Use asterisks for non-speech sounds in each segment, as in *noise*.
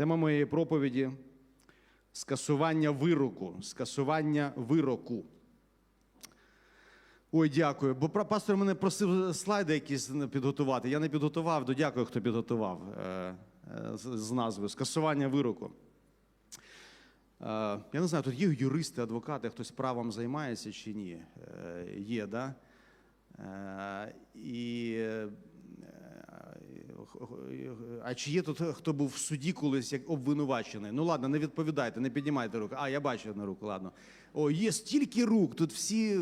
Тема моєї проповіді скасування вироку. Скасування вироку. Ой, дякую. Бо пастор мене просив слайди якісь підготувати. Я не підготував, то дякую, хто підготував е, е, з, назвою Скасування вироку. Е, я не знаю, тут є юристи, адвокати, хтось правом займається чи ні. Є, да? І, а чи є тут хто був в суді колись як обвинувачений? Ну ладно, не відповідайте, не піднімайте руку. А, я бачу одну руку, ладно. О, є стільки рук, тут всі.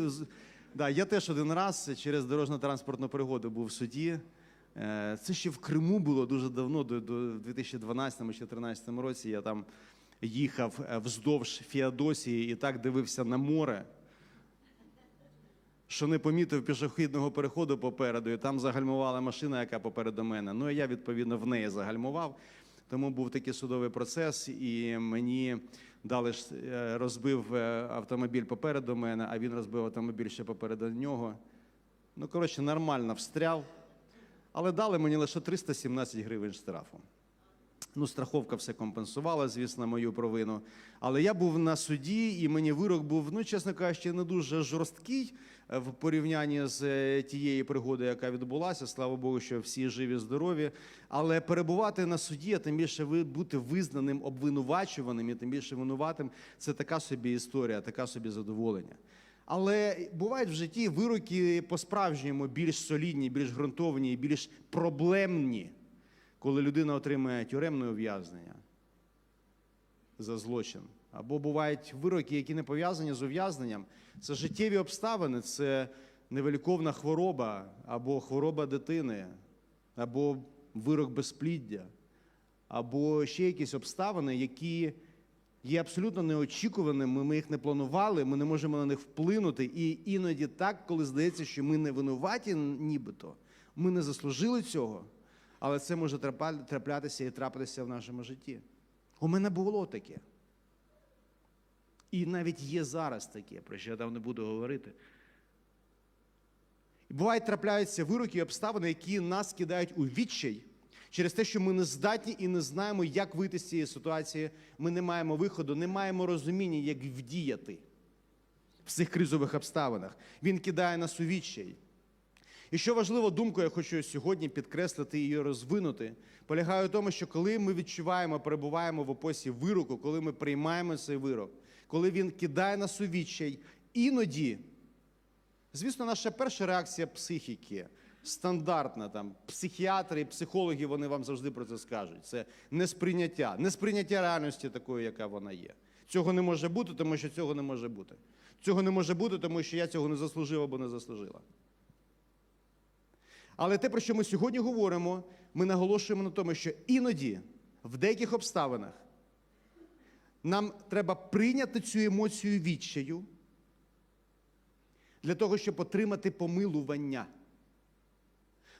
Да, я теж один раз через дорожньо-транспортну пригоду був в суді. Е, Це ще в Криму було дуже давно, до, до 2012 чи 2013 році. Я там їхав е, вздовж Феодосії і так дивився на море що не помітив пішохідного переходу попереду, і там загальмувала машина, яка попереду мене. Ну і я відповідно в неї загальмував. Тому був такий судовий процес, і мені дали е, розбив е, автомобіль попереду мене, а він розбив автомобіль ще попереду нього. Ну, коротше, нормально встряв. Але дали мені лише 317 гривень штрафу. Ну, страховка все компенсувала, звісно, мою провину. Але я був на суді, і мені вирок був, ну, чесно кажучи, не дуже жорсткий е, в порівнянні з е, тією пригодою, яка відбулася. Слава Богу, що всі живі, здорові. Але перебувати на суді, а тим більше бути визнаним обвинувачуваним і тим більше винуватим, це така собі історія, така собі задоволення. Але бувають в житті вироки по-справжньому більш солідні, більш ґрунтовні, більш проблемні коли людина отримує тюремне ув'язнення за злочин. Або бувають вироки, які не пов'язані з ув'язненням. Це життєві обставини, це невеликовна хвороба, або хвороба дитини, або вирок безпліддя, або ще якісь обставини, які є абсолютно неочікуваними, ми їх не планували, ми не можемо на них вплинути. І іноді так, коли здається, що ми не винуваті, нібито, ми не заслужили цього. Але це може траплятися і трапитися в нашому житті. У мене було таке. І навіть є зараз таке, про що я там не буду говорити. І бувають трапляються вироки і обставини, які нас кидають у відчай через те, що ми не здатні і не знаємо, як вийти з цієї ситуації. Ми не маємо виходу, не маємо розуміння, як вдіяти в цих кризових обставинах. Він кидає нас у відчай. І що важливо, думку я хочу сьогодні підкреслити і розвинути, полягає в тому, що коли ми відчуваємо, перебуваємо в опосі вироку, коли ми приймаємо цей вирок, коли він кидає нас у відчай, іноді, звісно, наша перша реакція психіки стандартна, там психіатри, психологи, вони вам завжди про це скажуть. Це несприйняття, несприйняття реальності такої, яка вона є. Цього не може бути, тому що цього не може бути. Цього не може бути, тому що я цього не заслужив або не заслужила. Але те, про що ми сьогодні говоримо, ми наголошуємо на тому, що іноді, в деяких обставинах, нам треба прийняти цю емоцію відчаю для того, щоб отримати помилування.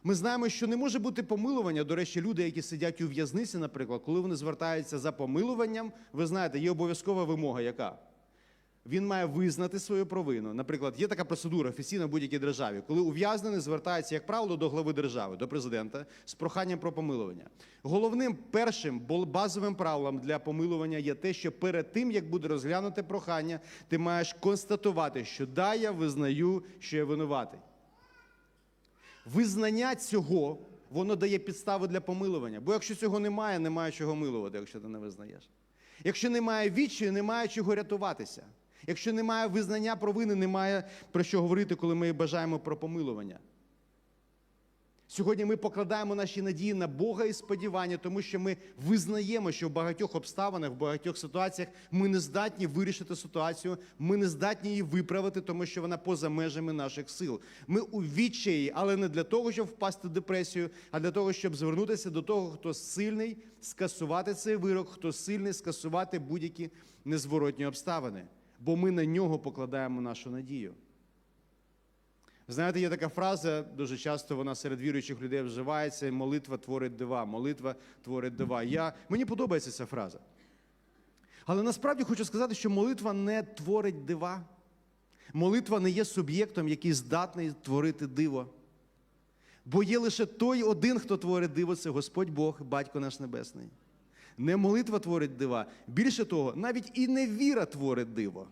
Ми знаємо, що не може бути помилування. До речі, люди, які сидять у в'язниці, наприклад, коли вони звертаються за помилуванням, ви знаєте, є обов'язкова вимога, яка? Він має визнати свою провину. Наприклад, є така процедура офіційна в будь-якій державі, коли ув'язнений звертається, як правило, до глави держави, до президента з проханням про помилування. Головним першим базовим правилом для помилування є те, що перед тим, як буде розглянуте прохання, ти маєш констатувати, що да, я визнаю, що я винуватий. Визнання цього воно дає підстави для помилування. Бо якщо цього немає, немає чого милувати, якщо ти не визнаєш. Якщо немає відчаю, немає чого рятуватися. Якщо немає визнання провини, немає про що говорити, коли ми бажаємо про помилування. Сьогодні ми покладаємо наші надії на Бога і сподівання, тому що ми визнаємо, що в багатьох обставинах, в багатьох ситуаціях ми не здатні вирішити ситуацію, ми не здатні її виправити, тому що вона поза межами наших сил. Ми у відчаї, але не для того, щоб впасти в депресію, а для того, щоб звернутися до того, хто сильний скасувати цей вирок, хто сильний скасувати будь-які незворотні обставини. Бо ми на нього покладаємо нашу надію. Знаєте, є така фраза, дуже часто вона серед віруючих людей вживається: молитва творить дива, молитва творить дива. Я, мені подобається ця фраза. Але насправді хочу сказати, що молитва не творить дива. Молитва не є суб'єктом, який здатний творити диво. Бо є лише той один, хто творить диво, це Господь Бог, Батько наш Небесний. Не молитва творить дива. Більше того, навіть і невіра творить диво.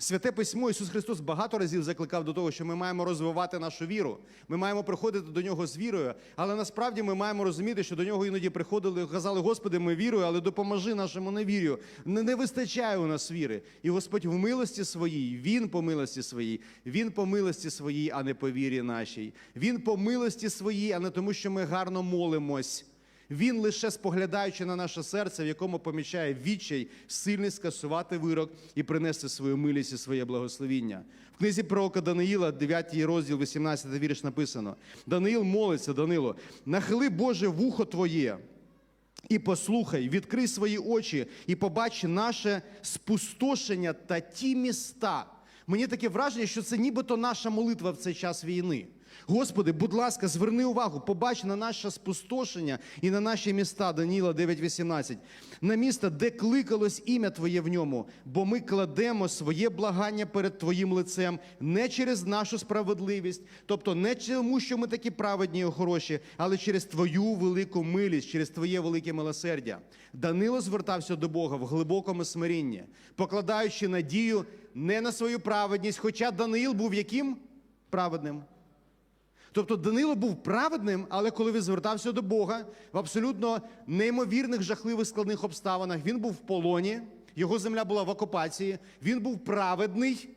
Святе письмо Ісус Христос багато разів закликав до того, що ми маємо розвивати нашу віру. Ми маємо приходити до нього з вірою, але насправді ми маємо розуміти, що до нього іноді приходили казали, Господи, ми вірою, але допоможи нашому невір'ю. Не, не вистачає у нас віри. І Господь в милості своїй, Він по милості своїй, Він по милості своїй, а не по вірі нашій. Він по милості своїй, а не тому, що ми гарно молимось. Він лише споглядаючи на наше серце, в якому помічає відчай, сильний скасувати вирок і принести свою милість і своє благословіння. В книзі пророка Даниїла, 9 розділ, 18 вірш написано: Даниїл молиться, Данило, нахили Боже вухо твоє. І послухай, відкрий свої очі і побач наше спустошення та ті міста. Мені таке враження, що це нібито наша молитва в цей час війни. Господи, будь ласка, зверни увагу, побач на наше спустошення і на наші міста, Даніла 9.18, на міста, де кликалось ім'я Твоє в ньому, бо ми кладемо своє благання перед Твоїм лицем не через нашу справедливість, тобто не тому, що ми такі праведні і хороші, але через Твою велику милість, через Твоє велике милосердя. Данило звертався до Бога в глибокому смирінні, покладаючи надію не на свою праведність, хоча Даниїл був яким праведним. Тобто Данило був праведним, але коли він звертався до Бога в абсолютно неймовірних, жахливих складних обставинах, він був в полоні, його земля була в окупації, він був праведний.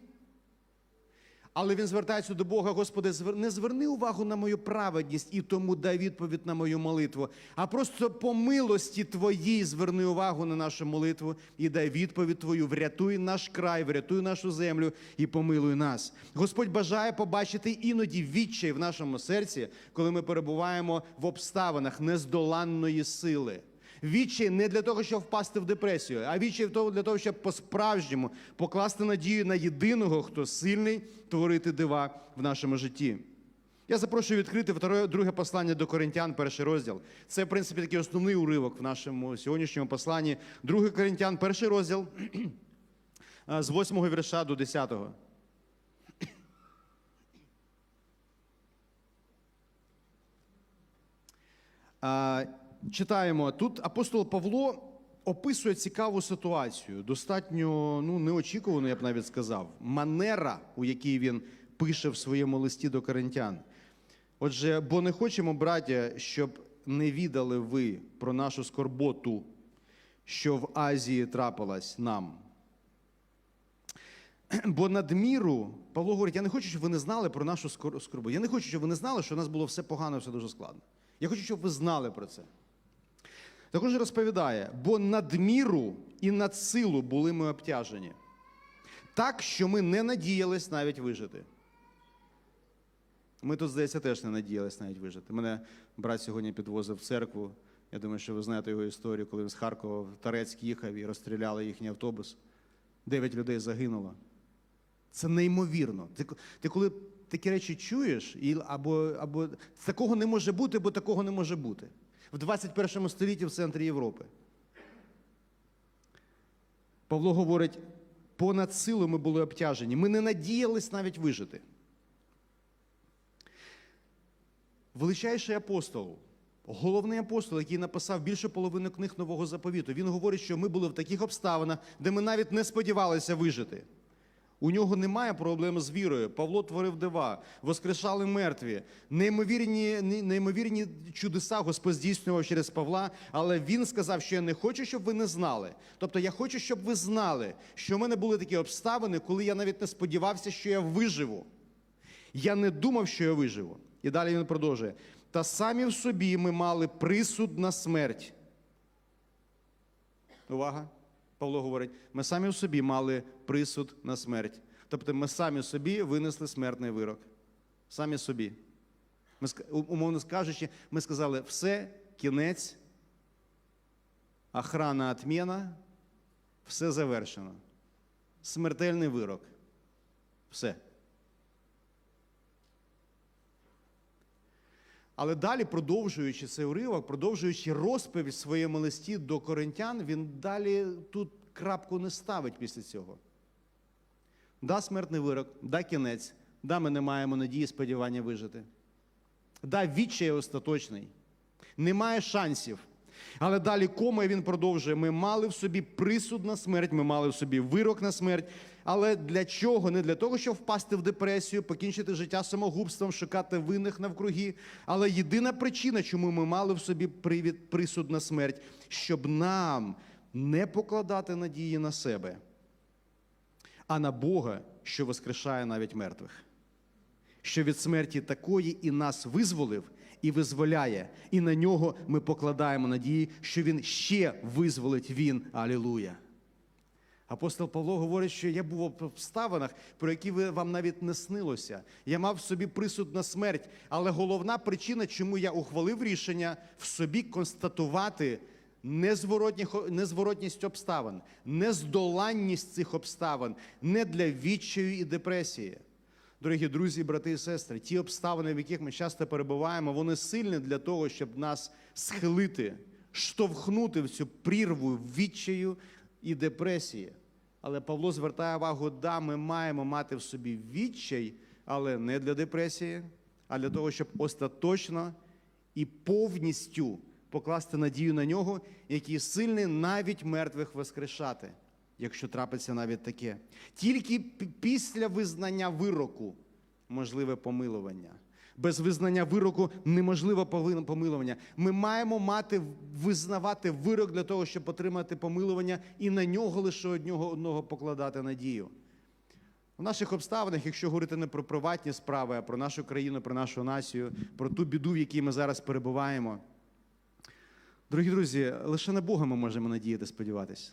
Але він звертається до Бога, Господи, не зверни увагу на мою праведність і тому дай відповідь на мою молитву, а просто по милості Твоїй зверни увагу на нашу молитву і дай відповідь Твою. Врятуй наш край, врятуй нашу землю і помилуй нас. Господь бажає побачити іноді відчай в нашому серці, коли ми перебуваємо в обставинах нездоланної сили. Відчай не для того, щоб впасти в депресію, а відчай для того, щоб по-справжньому покласти надію на єдиного, хто сильний творити дива в нашому житті. Я запрошую відкрити друге послання до Коринтян, перший розділ. Це, в принципі, такий основний уривок в нашому сьогоднішньому посланні. Другий Коринтян, перший розділ *clears throat* з 8 вірша до 10. *clears throat* Читаємо тут апостол Павло описує цікаву ситуацію, достатньо ну, неочікувану, я б навіть сказав, манера, у якій він пише в своєму листі до коринтян. Отже, бо не хочемо, браття, щоб не відали ви про нашу скорботу, що в Азії трапилась нам. *clears throat* Бо надміру, Павло говорить, я не хочу, щоб ви не знали про нашу скор- скорбу. Я не хочу, щоб ви не знали, що у нас було все погано, все дуже складно. Я хочу, щоб ви знали про це. Також розповідає, бо надміру і над силу були ми обтяжені, так, що ми не надіялись навіть вижити. Ми тут, здається, теж не надіялись навіть вижити. Мене брат сьогодні підвозив в церкву. Я думаю, що ви знаєте його історію, коли він з Харкова в Тарецьк їхав і розстріляли їхній автобус. Дев'ять людей загинуло. Це неймовірно. Ти, ти коли такі речі чуєш, і, або, або такого не може бути, бо такого не може бути. В 21 столітті в центрі Європи. Павло говорить, понад силу ми були обтяжені. Ми не надіялись навіть вижити. Величайший апостол, головний апостол, який написав більше половини книг Нового заповіту, він говорить, що ми були в таких обставинах, де ми навіть не сподівалися вижити. У нього немає проблем з вірою. Павло творив дива, воскрешали мертві, неймовірні, неймовірні чудеса Господь здійснював через Павла, але він сказав, що я не хочу, щоб ви не знали. Тобто я хочу, щоб ви знали, що в мене були такі обставини, коли я навіть не сподівався, що я виживу. Я не думав, що я виживу. І далі він продовжує. Та самі в собі ми мали присуд на смерть. Увага! Павло говорить, ми самі в собі мали присуд на смерть. Тобто ми самі собі винесли смертний вирок. Самі собі. Ми, умовно кажучи, ми сказали, все, кінець, охрана отміна, все завершено. Смертельний вирок. Все. Але далі, продовжуючи цей уривок, продовжуючи розповідь в своєму листі до коринтян, він далі тут крапку не ставить після цього. Да, смертний вирок, да, кінець, да, ми не маємо надії, сподівання вижити. Да, відчай остаточний. Немає шансів. Але далі кома і він продовжує: ми мали в собі присуд на смерть, ми мали в собі вирок на смерть. Але для чого? Не для того, щоб впасти в депресію, покінчити життя самогубством, шукати винних навкруги. Але єдина причина, чому ми мали в собі привід, присуд на смерть, щоб нам не покладати надії на себе, а на Бога, що воскрешає навіть мертвих що від смерті такої і нас визволив і визволяє, і на нього ми покладаємо надії, що він ще визволить він. Алілуя. Апостол Павло говорить, що я був в обставинах, про які вам навіть не снилося. Я мав в собі присуд на смерть, але головна причина, чому я ухвалив рішення в собі констатувати незворотність обставин, нездоланність цих обставин, не для відчаю і депресії. Дорогі друзі, брати і сестри, ті обставини, в яких ми часто перебуваємо, вони сильні для того, щоб нас схилити, штовхнути в цю прірву відчаю і депресії. Але Павло звертає увагу, да, ми маємо мати в собі відчай, але не для депресії, а для того, щоб остаточно і повністю покласти надію на нього, який сильний навіть мертвих воскрешати якщо трапиться навіть таке. Тільки після визнання вироку можливе помилування. Без визнання вироку неможливо помилування. Ми маємо мати визнавати вирок для того, щоб отримати помилування, і на нього лише одного одного покладати надію. В наших обставинах, якщо говорити не про приватні справи, а про нашу країну, про нашу націю, про ту біду, в якій ми зараз перебуваємо. Дорогі друзі, лише на Бога ми можемо надіяти, сподіватися.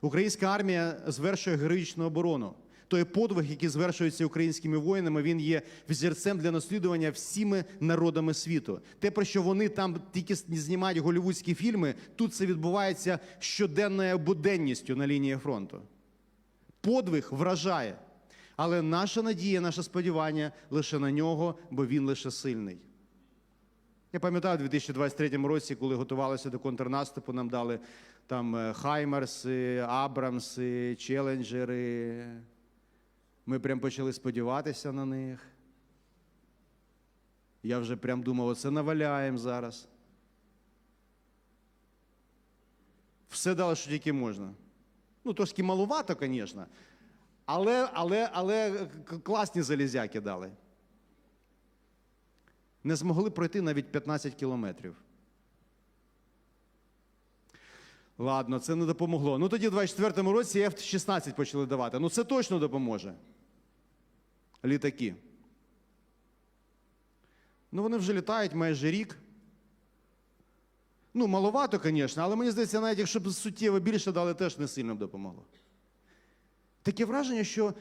Українська армія звершує героїчну оборону. Той подвиг, який звершується українськими воїнами, він є взірцем для наслідування всіми народами світу. Те, про що вони там тільки знімають голівудські фільми, тут це відбувається щоденною буденністю на лінії фронту. Подвиг вражає. Але наша надія, наше сподівання лише на нього, бо він лише сильний. Я пам'ятаю, у 2023 році, коли готувалися до контрнаступу, нам дали там е, Хаймерси, Абрамси, Челенджери. Ми прям почали сподіватися на них. Я вже прям думав, оце наваляємо зараз. Все дали, що тільки можна. Ну, трошки малувато, звісно. Але, але, але класні залізяки дали. Не змогли пройти навіть 15 кілометрів. Ладно, це не допомогло. Ну тоді в 24-му році F-16 почали давати. Ну це точно допоможе. Літаки. Ну вони вже літають майже рік. Ну, маловато, звісно, але мені здається, навіть якщо б суттєво більше дали, теж не сильно б допомогло. Таке враження, що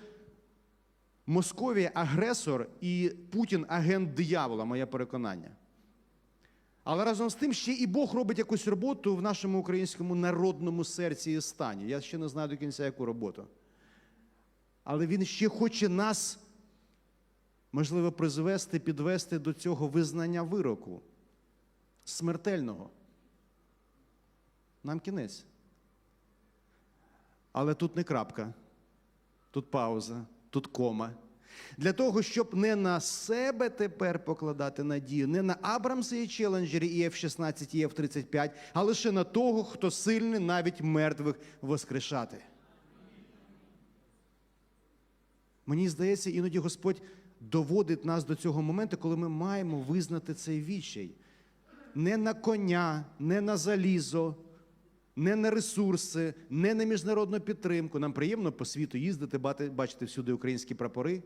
Московія агресор і Путін агент диявола, моє переконання. Але разом з тим ще і Бог робить якусь роботу в нашому українському народному серці і стані. Я ще не знаю до кінця, яку роботу. Але він ще хоче нас, можливо, призвести, підвести до цього визнання вироку смертельного. Нам кінець. Але тут не крапка, тут пауза, тут кома. Для того, щоб не на себе тепер покладати надію, не на Абрамси і Челенджері, і F-16, і F-35, а лише на того, хто сильний навіть мертвих воскрешати. Мені здається, іноді Господь доводить нас до цього моменту, коли ми маємо визнати цей відчай. Не на коня, не на залізо, не на ресурси, не на міжнародну підтримку. Нам приємно по світу їздити, бачити всюди українські прапори.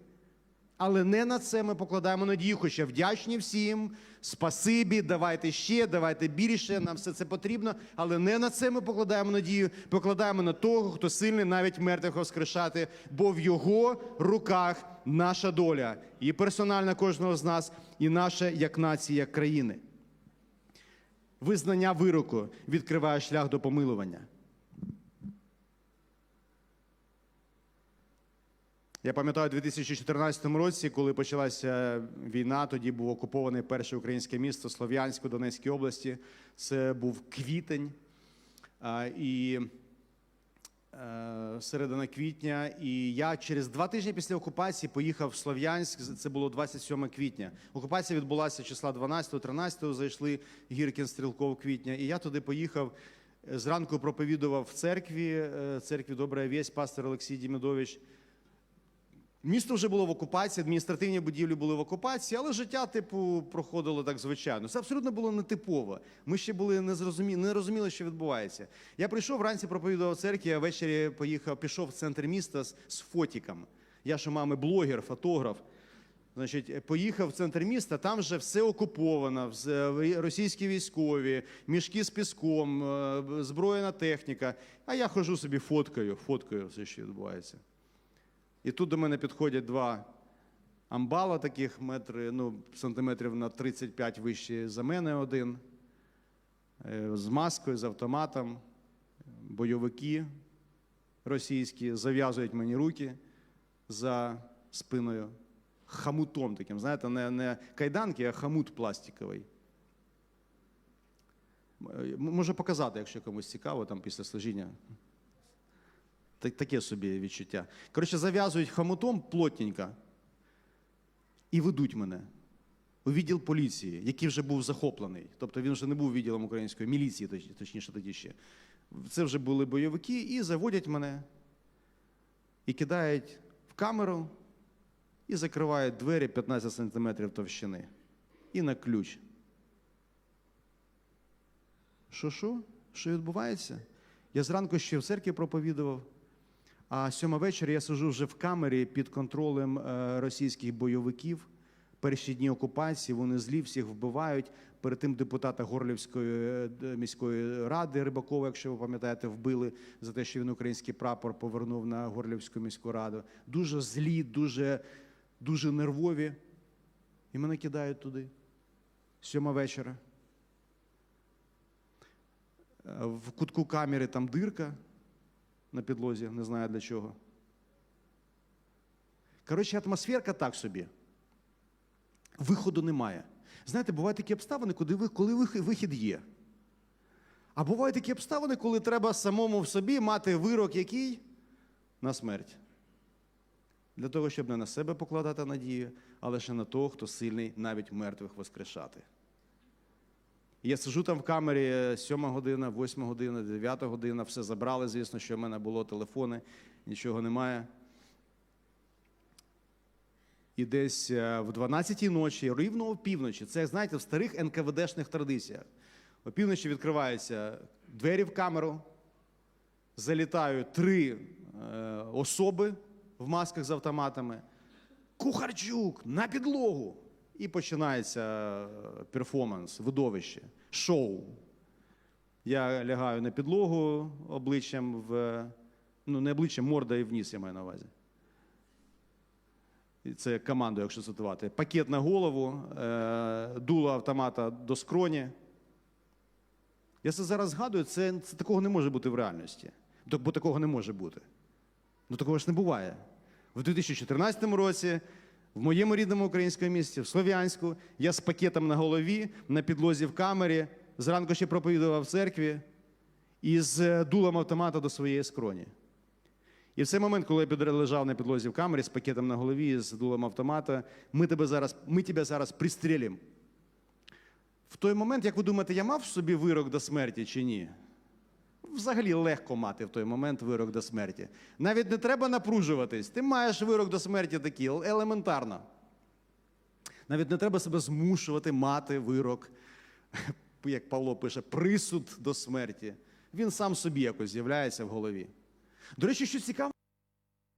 Але не на це ми покладаємо надію, хоча вдячні всім, спасибі, давайте ще, давайте більше, нам все це потрібно. Але не на це ми покладаємо надію, покладаємо на того, хто сильний навіть мертвих воскрешати, бо в його руках наша доля, і персональна кожного з нас, і наша як нація, як країни. Визнання вироку відкриває шлях до помилування. Я пам'ятаю, у 2014 році, коли почалася війна, тоді був окупований перше українське місто Слов'янськ Донецькій області. Це був квітень. І е, середина квітня, і я через два тижні після окупації поїхав в Слов'янськ. Це було 27 квітня. Окупація відбулася числа 12-13, зайшли Гіркін, Стрілков квітня. І я туди поїхав. Е, Зранку проповідував в церкві, е, церкві Добра Вість, пастор Олексій Дімідович. Місто вже було в окупації, адміністративні будівлі були в окупації, але життя, типу, проходило так звичайно. Це абсолютно було нетипово. Ми ще були не зрозумі... не розуміли, що відбувається. Я прийшов вранці, проповідував церкві, а ввечері поїхав, пішов в центр міста з, з фотіком. Я ж мами блогер, фотограф. Значить, поїхав в центр міста, там вже все окуповано, російські військові, мішки з піском, е, зброєна техніка. А я хожу собі фоткаю, фоткаю все, що відбувається. І тут до мене підходять два амбала, таких метри, ну, сантиметрів на 35 вищі за мене один, е, з маскою, з автоматом, бойовики російські, зав'язують мені руки за спиною. Хамутом таким, знаєте, не, не кайданки, а хамут пластиковий. Можу показати, якщо комусь цікаво, там після служіння. Так- Таке собі відчуття. Коротше, зав'язують хамутом плотненько і ведуть мене у відділ поліції, який вже був захоплений. Тобто він вже не був відділом української міліції, точніше тоді ще. Це вже були бойовики, і заводять мене, і кидають в камеру, і закривають двері 15 сантиметрів товщини. І на ключ. Що, що? Що відбувається? Я зранку ще в церкві проповідував. А сьома вечора я сиджу вже в камері під контролем е, російських бойовиків. Перші дні окупації вони злі всіх вбивають. Перед тим депутата Горлівської е, міської ради Рибакова, якщо ви пам'ятаєте, вбили за те, що він український прапор повернув на Горлівську міську раду. Дуже злі, дуже, дуже нервові. І мене кидають туди. Сьома вечора. Е, В кутку камери там дирка на підлозі, не знаю для чого. Коротше, атмосферка так собі. Виходу немає. Знаєте, бувають такі обставини, коли, ви- коли вихід є. А бувають такі обставини, коли треба самому в собі мати вирок, який на смерть. Для того, щоб не на себе покладати надію, а лише на того, хто сильний навіть мертвих воскрешати. Я сижу там в камері е, 7 година, 8 година, 9 година, все забрали, звісно, що в мене було телефони, нічого немає. І десь е, в 12-й ночі, рівно о півночі, це, знаєте, в старих НКВДшних традиціях. О півночі відкриваються двері в камеру, залітають три е, особи в масках з автоматами. Кухарчук на підлогу. І починається е, перформанс, видовище, шоу. Я лягаю на підлогу обличчям в. Ну, не обличчям, морда і вниз, я маю на увазі. Це команду, якщо цитувати. Пакет на голову, е, дуло автомата до скроні. Я це зараз згадую, це, це такого не може бути в реальності. Бо такого не може бути. Ну такого ж не буває. В 2014 році в моєму рідному українському місті, в Слов'янську, я з пакетом на голові, на підлозі в камері, зранку ще проповідував в церкві і з е, дулом автомата до своєї скроні. І в цей момент, коли я лежав на підлозі в камері з пакетом на голові, з дулом автомата, ми тебе зараз, ми тебе зараз пристрілимо. В той момент, як ви думаєте, я мав в собі вирок до смерті чи ні? Взагалі легко мати в той момент вирок до смерті. Навіть не треба напружуватись. Ти маєш вирок до смерті такий елементарно. Навіть не треба себе змушувати мати вирок, *laughs* як Павло пише, присуд до смерті. Він сам собі якось з'являється в голові. До речі, що цікаво,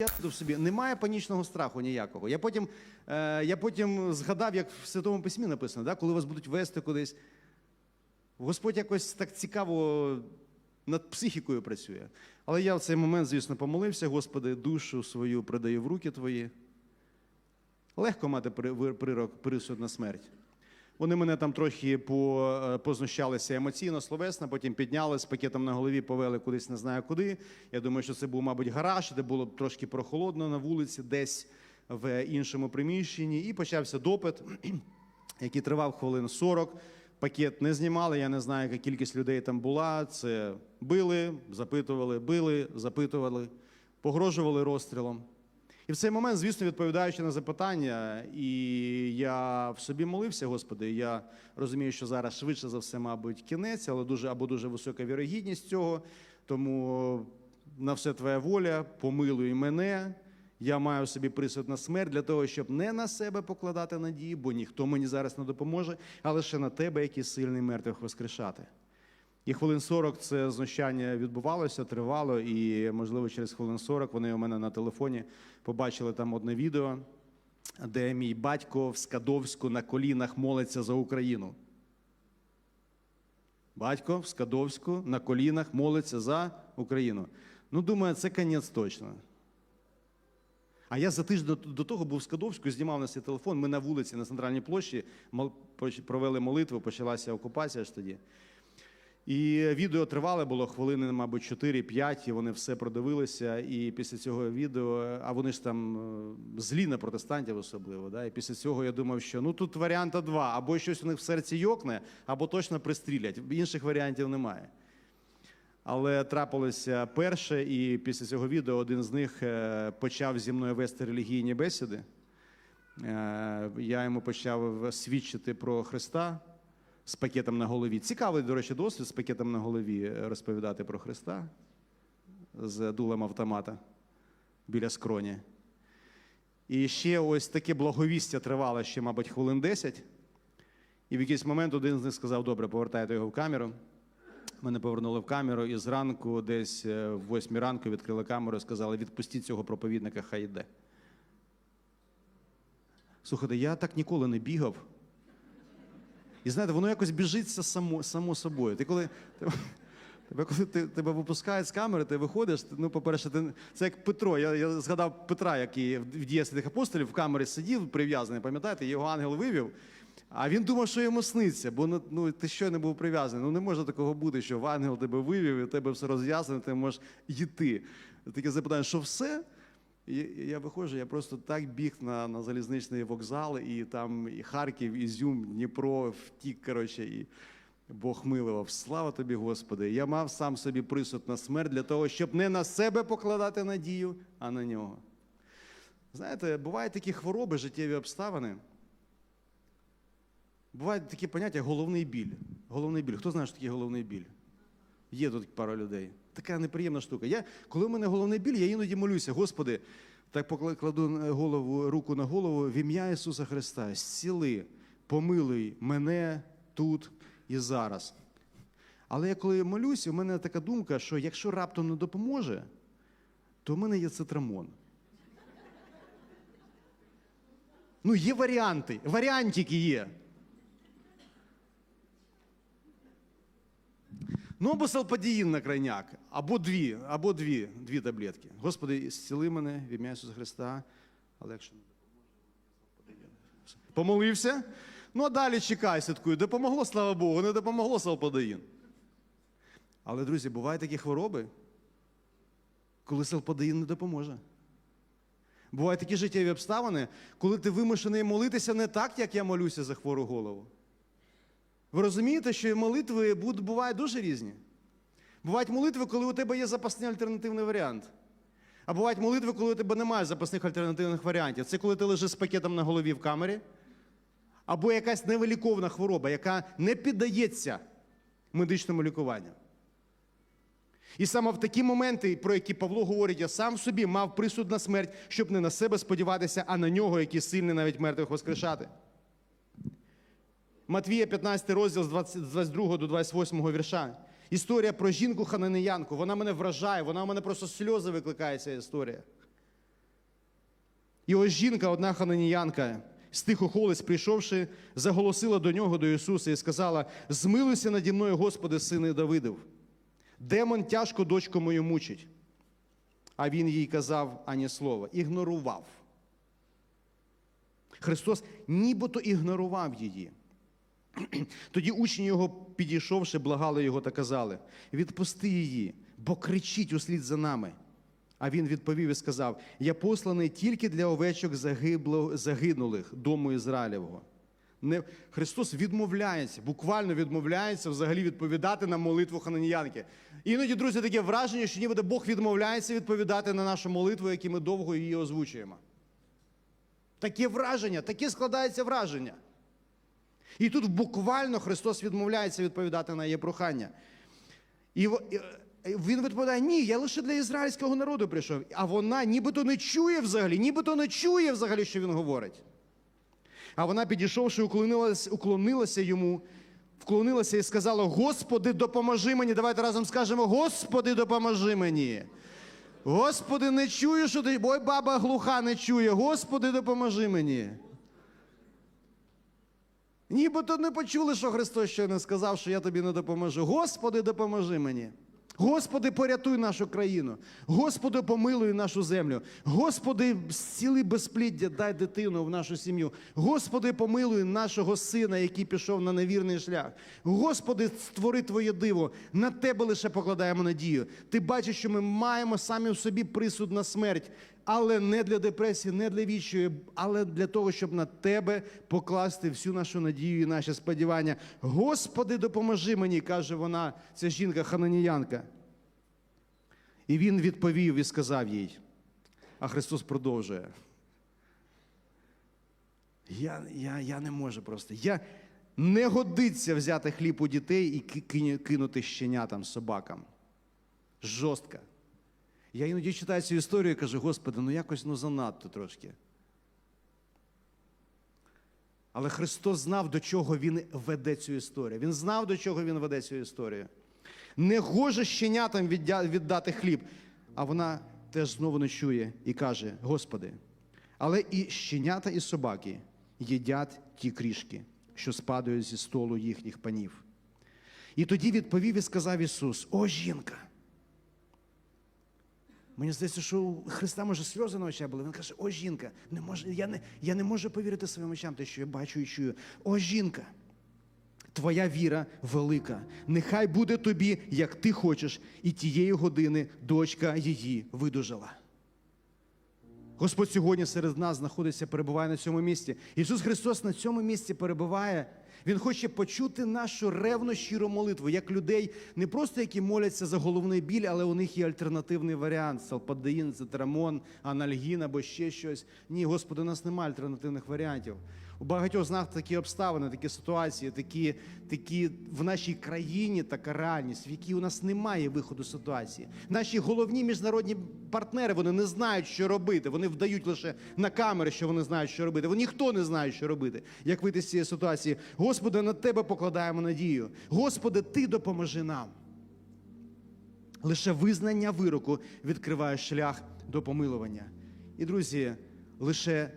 я в собі немає панічного страху ніякого. Я потім, е, я потім згадав, як в Святому Письмі написано, да, коли вас будуть вести кудись. Господь якось так цікаво над психікою працює. Але я в цей момент, звісно, помолився, Господи, душу свою придаю в руки Твої. Легко мати прирок, присуд на смерть. Вони мене там трохи е, познущалися емоційно, словесно, потім підняли з пакетом на голові, повели кудись не знаю куди. Я думаю, що це був, мабуть, гараж, де було трошки прохолодно на вулиці, десь в іншому приміщенні. І почався допит, *clears throat* який тривав хвилин 40. Пакет не знімали. Я не знаю, яка кількість людей там була. Це били, запитували, били, запитували, погрожували розстрілом. І в цей момент, звісно, відповідаючи на запитання, і я в собі молився, Господи, я розумію, що зараз швидше за все, мабуть, кінець, але дуже або дуже висока вірогідність цього. Тому на все твоя воля, помилуй мене. Я маю собі присуд на смерть для того, щоб не на себе покладати надії, бо ніхто мені зараз не допоможе, а лише на тебе, який сильний мертвих воскрешати. І хвилин 40 це знущання відбувалося, тривало, і, можливо, через хвилин 40 вони у мене на телефоні побачили там одне відео, де мій батько в Скадовську на колінах молиться за Україну. Батько в Скадовську на колінах молиться за Україну. Ну, думаю, це конець точно. А я за тиждень до, того був в Скадовську, знімав на свій телефон. Ми на вулиці на центральній площі провели молитву, почалася окупація ж тоді. І відео тривале було хвилини, мабуть, 4-5, і вони все продивилися. І після цього відео, а вони ж там е, злі на протестантів особливо. Да? І після цього я думав, що ну тут варіанта два: або щось у них в серці йокне, або точно пристрілять. Інших варіантів немає. Але трапилося перше, і після цього відео один з них е, почав зі мною вести релігійні бесіди. Е, Я йому почав свідчити про Христа з пакетом на голові. Цікавий, до речі, досвід з пакетом на голові е, розповідати про Христа з дулем автомата біля скроні. І ще ось таке благовістя тривало ще, мабуть, хвилин 10. І в якийсь момент один з них сказав: добре, повертайте його в камеру. Мене повернули в камеру, і зранку, десь е, в восьмій ранку, відкрили камеру і сказали: відпустіть цього проповідника, хай йде. Слухайте, я так ніколи не бігав. І знаєте, воно якось біжиться само, само собою. Ти коли, тебе, коли ти, тебе випускають з камери, ти виходиш, ну, по-перше, ти, це як Петро. Я, я згадав Петра, який в дії святих апостолів в камері сидів, прив'язаний, пам'ятаєте, його ангел вивів. А він думав, що йому сниться, бо ну, ну, ти щойно був прив'язаний. Ну не може такого бути, що в ангел тебе вивів, і тебе все роз'яснено, ти можеш йти. Таке запитання, що все? І я виходжу, я просто так біг на, на залізничний вокзал, і там і Харків, Ізюм, Дніпро втік, коротше, і Бог милував. Слава тобі, Господи! Я мав сам собі присуд на смерть для того, щоб не на себе покладати надію, а на нього. Знаєте, бувають такі хвороби, життєві обставини. Бувають такі поняття головний біль. Головний біль. Хто знає, що таке головний біль? Є тут пара людей. Така неприємна штука. Я, коли в мене головний біль, я іноді молюся, Господи, так покла- кладу на голову, руку на голову в ім'я Ісуса Христа, зціли, помилуй мене тут і зараз. Але я коли молюся, у мене така думка, що якщо раптом не допоможе, то в мене є цитрамон. Ну, є варіанти, варіантики є. Ну, або салпадіїн на крайняк, або дві, або дві, дві таблетки. Господи, зціли мене в ім'я Ісуса Христа, але якщо не допоможе. Помолився? Ну, а далі чекай, слідкую. Допомогло, слава Богу, не допомогло салпадіїн. Але, друзі, бувають такі хвороби, коли салпадіїн не допоможе. Бувають такі життєві обставини, коли ти вимушений молитися не так, як я молюся за хвору голову. Ви розумієте, що молитви бувають дуже різні. Бувають молитви, коли у тебе є запасний альтернативний варіант. А бувають молитви, коли у тебе немає запасних альтернативних варіантів. Це коли ти лежиш з пакетом на голові в камері, або якась невиліковна хвороба, яка не піддається медичному лікуванню. І саме в такі моменти, про які Павло говорить, я сам собі мав присуд на смерть, щоб не на себе сподіватися, а на нього, який сильний навіть мертвих воскрешати. Матвія, 15 розділ з 22 до 28 вірша. Історія про жінку хананеянку. Вона мене вражає, вона у мене просто сльози викликає ця історія. І ось жінка, одна хананіянка, з тих охолиць, прийшовши, заголосила до нього, до Ісуса, і сказала: Змилуйся наді мною, Господи, сини Давидов. Демон тяжко дочку мою мучить. А він їй казав ані слова, ігнорував. Христос нібито ігнорував її. *clears throat* Тоді учні його, підійшовши, благали його та казали: відпусти її, бо кричить услід за нами. А він відповів і сказав: Я посланий тільки для овечок загибло, загинулих дому Ізраїлевого. Не, Христос відмовляється, буквально відмовляється взагалі відповідати на молитву хананіянки. Іноді, друзі, таке враження, що нібито Бог відмовляється відповідати на нашу молитву, які ми довго її озвучуємо. Таке враження, таке складається враження. І тут буквально Христос відмовляється відповідати на її прохання. І е, він відповідає: ні, я лише для ізраїльського народу прийшов. А вона нібито не чує взагалі, нібито не чує взагалі, що він говорить. А вона, підійшовши, уклонилась, уклонилася йому, вклонилася і сказала: Господи, допоможи мені. Давайте разом скажемо: Господи, допоможи мені. Господи, не чую, що ти. Ой, баба глуха не чує. Господи, допоможи мені. Нібито не почули, що Христос щойно сказав, що я тобі не допоможу. Господи, допоможи мені. Господи, порятуй нашу країну. Господи, помилуй нашу землю. Господи, зціли безпліддя, дай дитину в нашу сім'ю. Господи, помилуй нашого сина, який пішов на невірний шлях. Господи, створи Твоє диво. На Тебе лише покладаємо надію. Ти бачиш, що ми маємо самі в собі присуд на смерть, але не для депресії, не для відчаю, але для того, щоб на Тебе покласти всю нашу надію і наші сподівання. Господи, допоможи мені, каже вона, ця жінка хананіянка. І він відповів і сказав їй. А Христос продовжує. Я, я, я не можу просто. Я не годиться взяти хліб у дітей і кинути щенятам, собакам. Жорстко. Я іноді читаю цю історію і кажу, Господи, ну якось ну занадто трошки. Але Христос знав, до чого Він веде цю історію. Він знав, до чого Він веде цю історію. Не гоже щенятам віддати хліб. А вона теж знову не чує і каже: Господи, але і щенята, і собаки їдять ті крішки, що спадають зі столу їхніх панів. І тоді відповів і сказав Ісус: О, жінка! Мені здається, що у Христа може сльози на очах були. Він каже: О, жінка, не може, я, не, я не можу повірити своїм очам, те, що я бачу і чую. О, жінка! Твоя віра велика. Нехай буде тобі, як ти хочеш, і тієї години дочка її видужала. Господь сьогодні серед нас знаходиться, перебуває на цьому місці. Ісус Христос на цьому місці перебуває. Він хоче почути нашу ревну щиру молитву, як людей, не просто які моляться за головний біль, але у них є альтернативний варіант: салпадеїн, цитрамон, анальгін або ще щось. Ні, Господи, у нас немає альтернативних варіантів. У багатьох з нас такі обставини, такі ситуації, такі, такі в нашій країні така реальність, в якій у нас немає виходу ситуації. Наші головні міжнародні партнери вони не знають, що робити. Вони вдають лише на камери, що вони знають, що робити. Вони ніхто не знає, що робити. Як вийти з цієї ситуації? Господи, на тебе покладаємо надію. Господи, ти допоможи нам. Лише визнання вироку відкриває шлях до помилування. І, друзі, лише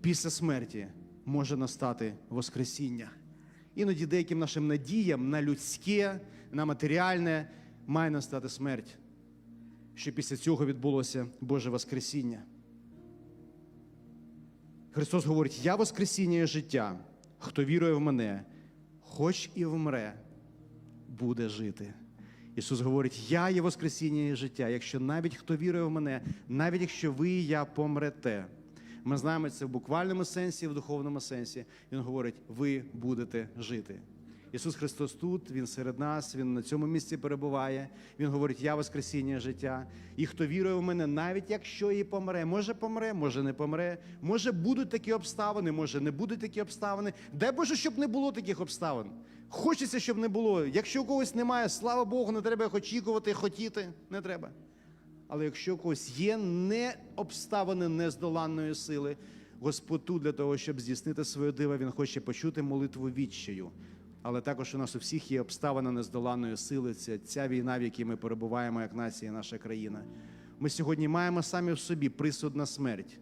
після смерті може настати Воскресіння. Іноді деяким нашим надіям на людське, на матеріальне має настати смерть, що після цього відбулося Боже Воскресіння. Христос говорить: Я Воскресіння і життя. Хто вірує в мене, хоч і вмре, буде жити. Ісус говорить: Я є Воскресіння і життя. Якщо навіть хто вірує в мене, навіть якщо ви і я помрете. Ми знаємо це в буквальному сенсі, в духовному сенсі. Він говорить: ви будете жити. Ісус Христос тут, Він серед нас, Він на цьому місці перебуває. Він говорить: Я Воскресіння життя. І хто вірує в мене, навіть якщо і помре, може помре, може не помре, може будуть такі обставини, може не будуть такі обставини. Дай Боже, щоб не було таких обставин. Хочеться, щоб не було. Якщо у когось немає, слава Богу, не треба їх очікувати, хотіти, не треба. Але якщо у когось є не обставини нездоланної сили, Господь тут для того, щоб здійснити своє диво, Він хоче почути молитву відчаю. Але також у нас у всіх є обставина нездоланної сили. Це ця війна, в якій ми перебуваємо як нація, наша країна. Ми сьогодні маємо самі в собі присуд на смерть.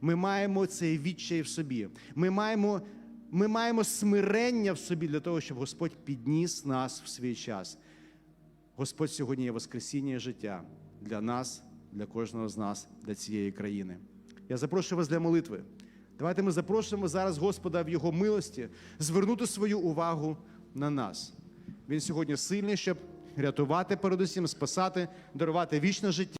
Ми маємо цей відчай в собі. Ми маємо, ми маємо смирення в собі для того, щоб Господь підніс нас в свій час. Господь сьогодні є Воскресіння і життя для нас, для кожного з нас, для цієї країни. Я запрошую вас для молитви. Давайте ми запрошуємо зараз Господа в Його милості звернути свою увагу на нас. Він сьогодні сильний, щоб рятувати передусім, спасати, дарувати вічне життя.